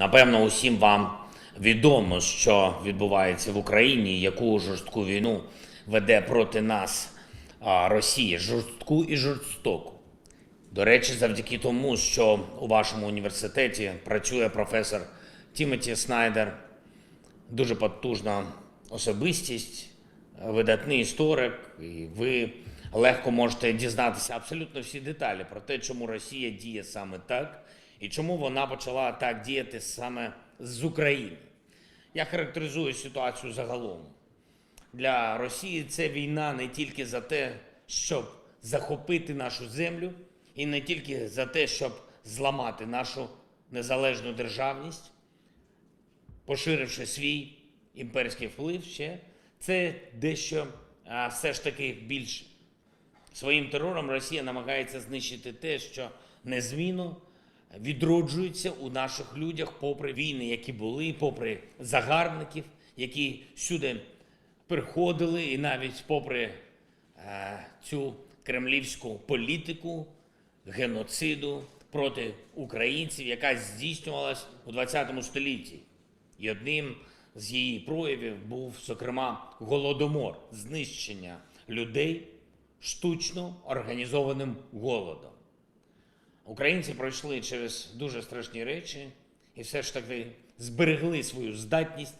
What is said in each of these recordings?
Напевно, усім вам відомо, що відбувається в Україні, яку жорстку війну веде проти нас Росія, жорстку і жорстоку. До речі, завдяки тому, що у вашому університеті працює професор Тімоті Снайдер, дуже потужна особистість, видатний історик, і ви легко можете дізнатися абсолютно всі деталі про те, чому Росія діє саме так і чому вона почала так діяти саме з України. Я характеризую ситуацію загалом. Для Росії це війна не тільки за те, щоб захопити нашу землю, і не тільки за те, щоб зламати нашу незалежну державність, поширивши свій імперський вплив ще, це дещо все ж таки більше. Своїм терором Росія намагається знищити те, що незмінно відроджується у наших людях, попри війни, які були, попри загарбників, які сюди приходили, і навіть попри е, цю кремлівську політику геноциду проти українців, яка здійснювалась у ХХ столітті. І одним з її проявів був, зокрема, голодомор, знищення людей штучно організованим голодом. Українці пройшли через дуже страшні речі і все ж таки зберегли свою здатність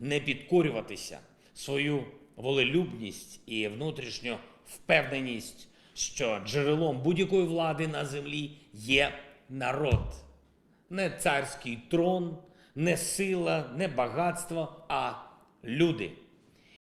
не підкорюватися, свою волелюбність і внутрішню впевненість, що джерелом будь-якої влади на землі є народ. Не царський трон, не сила, не багатство, а люди.